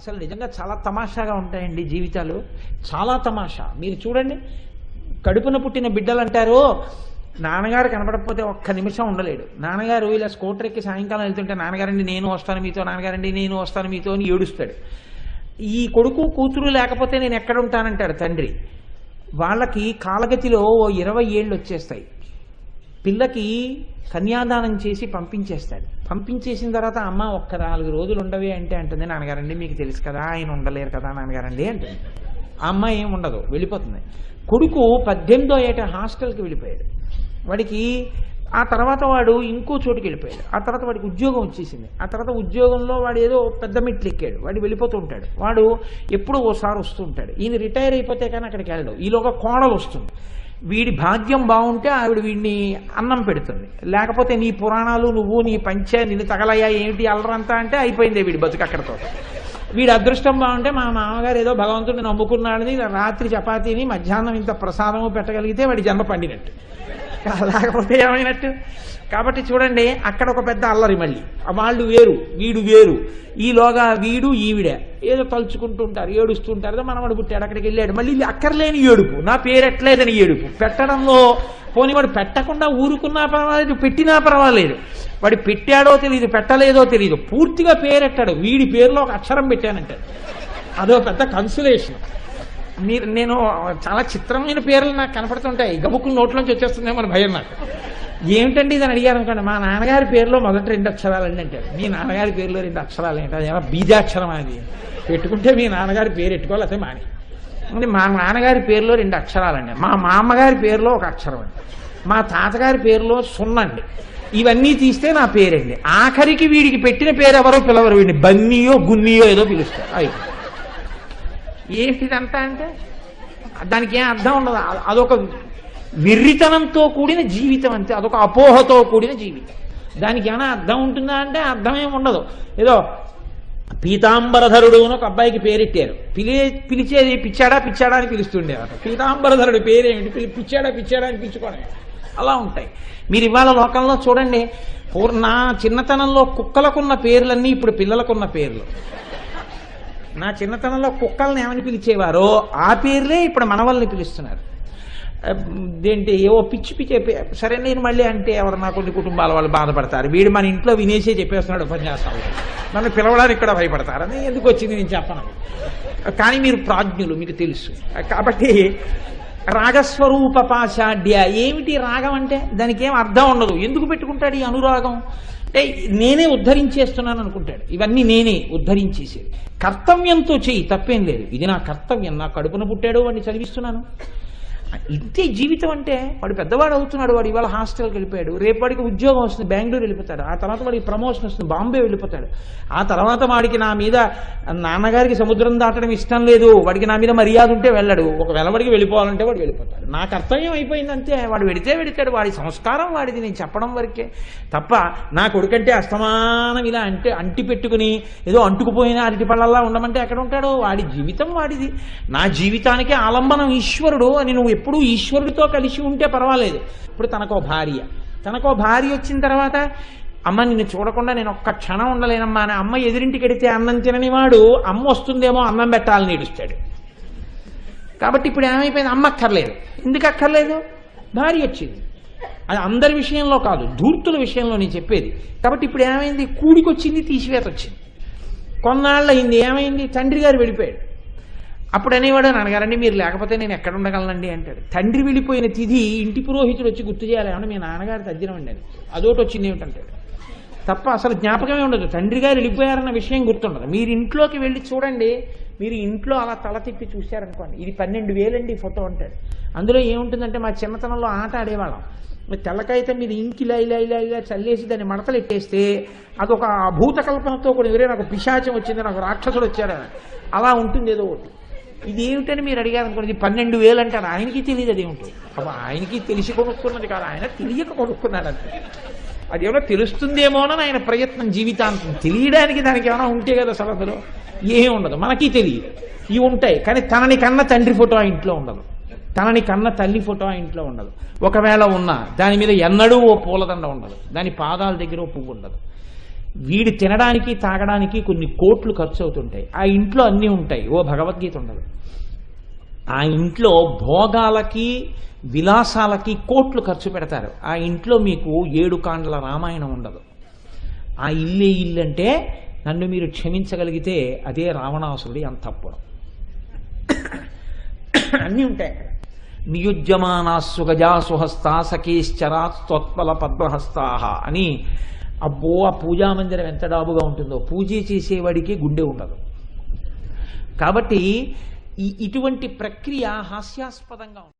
అసలు నిజంగా చాలా తమాషాగా ఉంటాయండి జీవితాలు. చాలా తమాషా. మీరు చూడండి కడుపున పుట్టిన బిడ్డలు అంటారు నాన్నగారు కనపడకపోతే ఒక్క నిమిషం ఉండలేడు. నాన్నగారు ఇలా స్కూటర్ ఎక్కి సాయంకాలం వెళ్తుంటే నాన్నగారండి నేను వస్తాను మీతో నాన్నగారండి నేను వస్తాను మీతో అని ఏడుస్తాడు. ఈ కొడుకు కూతురు లేకపోతే నేను ఎక్కడ ఉంటానంటాడు తండ్రి? వాళ్ళకి కాలగతిలో ఓ ఇరవై ఏళ్ళు వచ్చేస్తాయి. పిల్లకి కన్యాదానం చేసి పంపించేస్తాడు. పంపించేసిన తర్వాత అమ్మ ఒక్క నాలుగు రోజులు ఉండవి అంటే అంటుంది. నాన్నగారండి మీకు తెలుసు కదా ఆయన ఉండలేరు కదా నాన్నగారండి అంటుంది. ఆ అమ్మాయి ఏం ఉండదు వెళ్ళిపోతుంది. కొడుకు పద్దెనిమిదో ఏట హాస్టల్కి వెళ్ళిపోయాడు. వాడికి ఆ తర్వాత వాడు ఇంకో చోటుకి వెళ్ళిపోయాడు. ఆ తర్వాత వాడికి ఉద్యోగం వచ్చేసింది. ఆ తర్వాత ఉద్యోగంలో వాడు ఏదో పెద్ద మెట్లు ఎక్కాడు. వాడు వెళ్ళిపోతూ ఉంటాడు. వాడు ఎప్పుడో ఓసారి వస్తూ ఉంటాడు. ఈయన రిటైర్ అయిపోతే కానీ అక్కడికి వెళ్ళడు. ఈలోగా కోడలు వస్తుంది. వీడి భాగ్యం బాగుంటే ఆవిడ వీడిని అన్నం పెడుతుంది. లేకపోతే నీ పురాణాలు నువ్వు నీ పంచ నిన్ను తగలయ్యా ఏమిటి అల్లరంతా అంటే అయిపోయింది వీడి బతుకు అక్కడతో. వీడి అదృష్టం బాగుంటే మా మామగారు ఏదో భగవంతుడిని నమ్ముకున్నాడని రాత్రి చపాతీని మధ్యాహ్నం ఇంత ప్రసాదము పెట్టగలిగితే వాడి జన్మ పండినట్టు. లేకపోతే ఏమైనట్టు? కాబట్టి చూడండి అక్కడ ఒక పెద్ద అల్లరి మళ్ళీ. వాళ్ళు వేరు వీడు వేరు. ఈలోగా వీడు ఈవిడే. ఏదో తలుచుకుంటూ ఉంటారు ఏడుస్తుంటారు ఏదో మనవాడు పుట్టాడు అక్కడికి వెళ్ళాడు. మళ్ళీ అక్కర్లేని ఏడుపు. నా పేరెట్లేదని ఏడుపు. పెట్టడంలో పోనీ వాడు పెట్టకుండా ఊరుకున్నా పర్వాలేదు పెట్టినా పర్వాలేదు. వాడు పెట్టాడో తెలియదు పెట్టలేదో తెలియదు పూర్తిగా పేరెట్టాడు. వీడి పేరులో ఒక అక్షరం పెట్టానంటాడు అదో పెద్ద కన్సులేషన్ మీరు నేను చాలా చిత్రమైన పేర్లు నాకు కనపడుతుంటాయి. గబుక్కులు నోట్లోంచి వచ్చేస్తుందేమో మన భయం నాకు. ఏమిటండి ఇది అని అడిగారు అనుకోండి మా నాన్నగారి పేరులో మొదటి రెండు అక్షరాలండి అంటారు. మీ నాన్నగారి పేరులో రెండు అక్షరాలు ఏంటి అది ఏమో బీజాక్షరం అది? పెట్టుకుంటే మీ నాన్నగారి పేరు పెట్టుకోవాలి అదే మాని. అంటే మా నాన్నగారి పేరులో రెండు అక్షరాలండి. మా మామగారి పేరులో ఒక అక్షరం అండి. మా తాతగారి పేరులో సున్నండి ఇవన్నీ తీస్తే నా పేరండి. ఆఖరికి వీడికి పెట్టిన పేరు ఎవరో పిలవరు. వీడిని బన్నీయో గున్నీయో ఏదో పిలుస్తారు. అయ్యి. ఏంటిదంతా అంటే? దానికి ఏం అర్థం ఉండదు. అదొక వెర్రితనంతో కూడిన జీవితం అంతే. అదొక అపోహతో కూడిన జీవితం. దానికి ఏమైనా అర్థం ఉంటుందా అంటే అర్థమేం ఉండదు. ఏదో పీతాంబరధరుడు అని ఒక అబ్బాయికి పేరెట్టారు. పిలి పిలిచేది పిచ్చాడా పిచ్చాడా అని పిలుస్తుండేవారు. పీతాంబరధరుడు పేరేమిటి పిలి- పిచ్చాడా పిచ్చాడా అని పిలుచుకోవడం. అలా ఉంటాయి. మీరు ఇవాళ లోకంలో చూడండి పూర్- నా చిన్నతనంలో కుక్కలకున్న పేర్లన్నీ ఇప్పుడు పిల్లలకున్న పేర్లు. నా చిన్నతనంలో కుక్కల్ని ఏమని పిలిచేవారో ఆ పేర్లే ఇప్పుడు మనవల్ని పిలుస్తున్నారు. ఏంటి ఏవో పిచ్చి పిచ్చి పే- సరే నేను మళ్ళీ అంటే ఎవరు నా కొన్ని కుటుంబాల వాళ్ళు బాధపడతారు. వీడు మన ఇంట్లో వినేసే చెప్పేస్తున్నాడు ఉపన్యాసాలు. నన్ను పిలవడానికి కూడా భయపడతారు. అని ఎందుకు వచ్చింది నేను చెప్పను. కానీ మీరు ప్రాజ్ఞులు మీకు తెలుసు. కాబట్టి రాగస్వరూపపాషాడ్య ఏమిటి రాగం అంటే? దానికి ఏం అర్థం ఉండదు. ఎందుకు పెట్టుకుంటాడు ఈ అనురాగం? అంటే నేనే ఉద్ధరించేస్తున్నాను అనుకుంటాడు. ఇవన్నీ నేనే ఉద్ధరించేసేది. కర్తవ్యంతో చేయి తప్పేం లేదు. ఇది నా కర్తవ్యం. నా కడుపున పుట్టాడు వాడిని చదివిస్తున్నాను. ఇంతే జీవితం అంటే వాడు పెద్దవాడు అవుతున్నాడు వాడు ఇవాళ హాస్టల్కి వెళ్ళిపోయాడు రేపు వాడికి ఉద్యోగం వస్తుంది బెంగళూరు వెళ్ళిపోతాడు ఆ తర్వాత వాడికి ప్రమోషన్ వస్తుంది బాంబే వెళ్ళిపోతాడు. ఆ తర్వాత వాడికి నా మీద నాన్నగారికి సముద్రం దాటడం ఇష్టం లేదు వాడికి నా మీద మర్యాద ఉంటే వెళ్ళడు ఒకవేళ వాడికి వెళ్ళిపోవాలంటే వాడు వెళ్ళిపోతాడు. నా కర్తవ్యం అయిపోయింది అంతే వాడు వెడితే వెడితాడు వాడి సంస్కారం వాడిది నేను చెప్పడం వరకే. తప్ప నా కొడుకంటే అస్తమానం ఇలా అంటే అంటి పెట్టుకుని ఏదో అంటుకుపోయిన అరటి పళ్ళల్లా ఉండమంటే ఎక్కడ ఉంటాడో? వాడి జీవితం వాడిది. నా జీవితానికి ఆలంబనం ఈశ్వరుడు అని నువ్వు ఎప్పుడూ ఈశ్వరుడితో కలిసి ఉంటే పర్వాలేదు. ఇప్పుడు తనకో భార్య. తనకో భార్య వచ్చిన తర్వాత అమ్మ నిన్ను చూడకుండా నేను ఒక్క క్షణం ఉండలేనమ్మా అని అమ్మ ఎదురింటికి వెడితే అన్నం తినని వాడు అమ్మ వస్తుందేమో అన్నం పెట్టాలని ఏడుస్తాడు. కాబట్టి ఇప్పుడు ఏమైపోయింది? అమ్మ అక్కర్లేదు. ఎందుకు అక్కర్లేదు? భార్య వచ్చింది. అది అందరి విషయంలో కాదు ధూర్తుల విషయంలో నేను చెప్పేది. కాబట్టి ఇప్పుడు ఏమైంది? కూడికొచ్చింది తీసివేత వచ్చింది కొన్నాళ్ళు అయింది ఏమైంది? తండ్రి గారు వెళ్ళిపోయాడు. అప్పుడు అనేవాడు నాన్నగారండి మీరు లేకపోతే నేను ఎక్కడ ఉండగలనండి అంటాడు. తండ్రి వెళ్ళిపోయిన తిథి ఇంటి పురోహితుడు వచ్చి గుర్తు చేయాలి ఏమన్నా మీ నాన్నగారు తద్దినం అండి అని అదోటి వచ్చింది ఏమిటంటాడు తప్ప అసలు జ్ఞాపకమే ఉండదు. తండ్రి గారు వెళ్ళిపోయారన్న విషయం గుర్తుండదు. మీరు ఇంట్లోకి వెళ్ళి చూడండి మీరు ఇంట్లో అలా తల తిప్పి చూశారనుకోండి ఇది పన్నెండు వేలండి ఫోటో అంటాడు. అందులో ఏముంటుందంటే మా చిన్నతనంలో ఆట ఆడేవాళ్ళం. తెల్లకైతే మీద ఇంకి ఇలా ఇలా ఇలా ఇలా చల్లేసి దాన్ని మడతలు ఎట్టేస్తే అదొక భూతకల్పనతో కూడా ఎవరే నాకు పిశాచం వచ్చింది నాకు రాక్షసుడు వచ్చాడని అలా ఉంటుంది ఏదో ఒకటి. ఇది ఏమిటని మీరు అడిగారు అనుకోండి పన్నెండు వేలు అంటారు ఆయనకి తెలియదు అది ఏమిటి? ఆయనకి తెలిసి కొనుక్కున్నది కాదు. ఆయన తెలియక కొనుక్కున్నాడు అది ఏమైనా తెలుస్తుందేమోనని ఆయన ప్రయత్నం జీవితాంతం. తెలియడానికి దానికి ఏమైనా ఉంటే కదా సరదలో. అందులో ఉండదు. మనకి తెలియదు. ఇవి ఉంటాయి. కానీ తనని కన్న తండ్రి ఫోటో ఆ ఇంట్లో ఉండదు. తనని కన్న తల్లి ఫోటో ఆ ఇంట్లో ఉండదు. ఒకవేళ ఉన్నా దాని మీద ఎన్నడూ ఓ పూలదండ ఉండదు. దాని పాదాల దగ్గర ఓ పువ్వు ఉండదు. వీడి తినడానికి తాగడానికి కొన్ని కోట్లు ఖర్చు అవుతుంటాయి ఆ ఇంట్లో అన్నీ ఉంటాయి. ఓ భగవద్గీత ఉండదు. ఆ ఇంట్లో భోగాలకి విలాసాలకి కోట్లు ఖర్చు పెడతారు. ఆ ఇంట్లో మీకు ఏడు కాండల రామాయణం ఉండదు. ఆ ఇల్లే ఇల్లు అంటే నన్ను మీరు క్షమించగలిగితే అదే రావణాసురుడి అంతఃపురం. అన్నీ ఉంటాయి అక్కడ. నియుజ్యమానాస్సు గజాసుహస్తా సఖీశ్చరాత్వత్పల పద్మహస్తాహ అని అబ్బో ఆ పూజా మందిరం ఎంత డాబుగా ఉంటుందో. పూజ చేసేవాడికి గుండె ఉండదు. కాబట్టి ఇటువంటి ప్రక్రియ హాస్యాస్పదంగా ఉంటుంది.